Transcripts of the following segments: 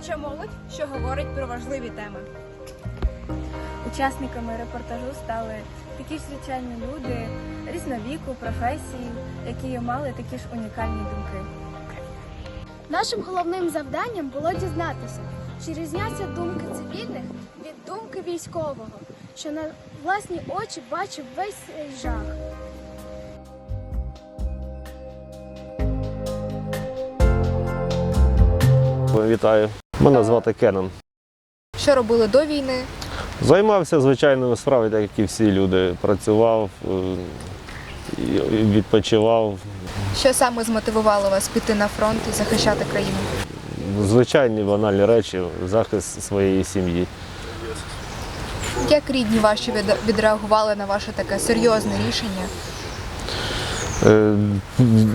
Творча молодь, що говорить про важливі теми. Учасниками репортажу стали такі ж звичайні люди різновіку, професії, які мали такі ж унікальні думки. Нашим головним завданням було дізнатися, чи різняться думки цивільних від думки військового, що на власні очі бачив весь цей жах. Вітаю. Мене звати Кенан. Що робили до війни? Займався звичайними справами, так як і всі люди. Працював, е, відпочивав. Що саме змотивувало вас піти на фронт і захищати країну? Звичайні банальні речі, захист своєї сім'ї. Як рідні ваші відреагували на ваше таке серйозне рішення? Е,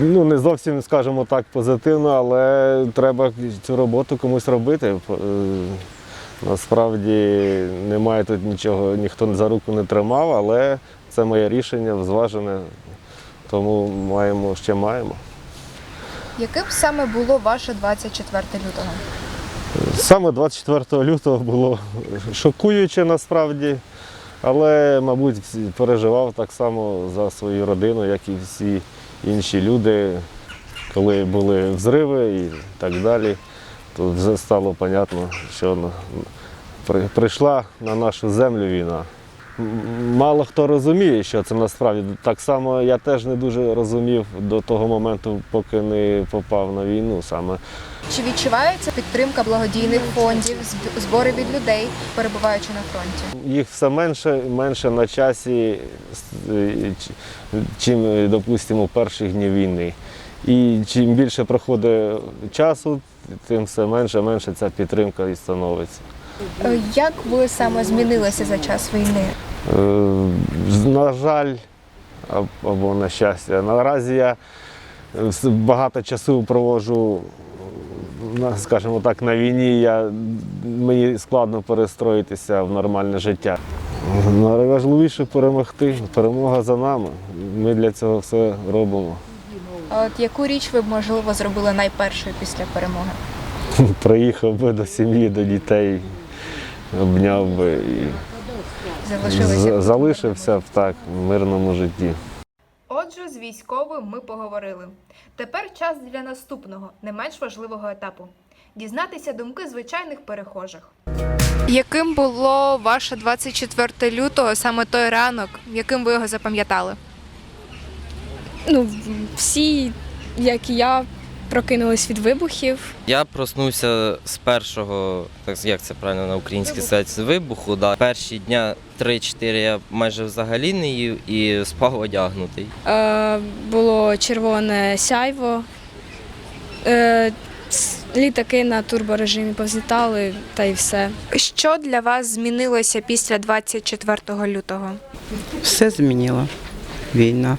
Ну, не зовсім, скажімо так, позитивно, але треба цю роботу комусь робити. Е, Насправді немає тут нічого, ніхто за руку не тримав, але це моє рішення зважене, тому маємо, ще маємо. Яким саме було ваше 24 лютого? Саме 24 лютого було шокуюче насправді, але, мабуть, переживав так само за свою родину, як і всі інші люди, коли були взриви і так далі. То вже стало зрозуміло, що прийшла на нашу землю війна. Мало хто розуміє, що це насправді. Так само я теж не дуже розумів до того моменту, поки не попав на війну саме. Чи відчувається підтримка благодійних фондів, збори від людей, перебуваючи на фронті? їх все менше, менше на часі, чим, допустимо, у перших днів війни. І чим більше проходить часу, тим все менше менше ця підтримка і становиться. Е, Як ви саме змінилися за час війни? Е, На жаль, або на щастя, наразі я багато часу проводжу, скажімо так, на війні. Я, мені складно перестроїтися в нормальне життя. Найважливіше перемогти. Перемога за нами. Ми для цього все робимо. А от яку річ ви б, можливо зробили найпершою після перемоги? Приїхав би до сім'ї, до дітей, обняв би і залишився б так в мирному житті. Отже, з військовим ми поговорили. Тепер час для наступного, не менш важливого етапу дізнатися думки звичайних перехожих. Яким було ваше 24 лютого, саме той ранок, яким ви його запам'ятали? Ну, всі, як і я, прокинулись від вибухів. Я проснувся з першого, так як це правильно на українській сказати, з вибуху. Да. Перші дня 3-4 я майже взагалі не їв і спав одягнутий. Е, було червоне сяйво. Е, літаки на турборежимі повзлітали та й все. Що для вас змінилося після 24 лютого? Все змінила війна.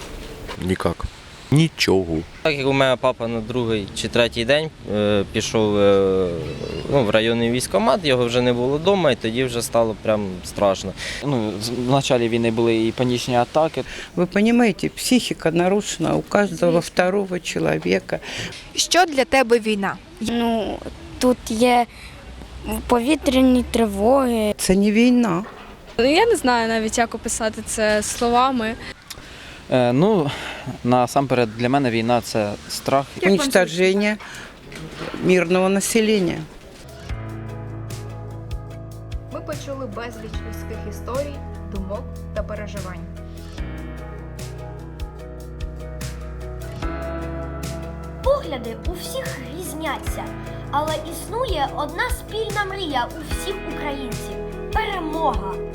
Ніяк. Нічого. Так як у мене папа на другий чи третій день е, пішов е, ну, в районний військкомат, його вже не було вдома, і тоді вже стало прям страшно. Ну, з- в началі війни були і панічні атаки. Вы понимаете, психика нарушена у каждого второго человека. Що для тебе війна? Ну, тут є повітряні тривоги. Це не війна. Ну, Я не знаю навіть, як описати це словами. Е, ну, насамперед, для мене війна це страх. Уничтожение мирного населения. Ми почули безліч людських історій, думок та переживань. Погляди у всіх різняться, але існує одна спільна мрія у всіх українців перемога.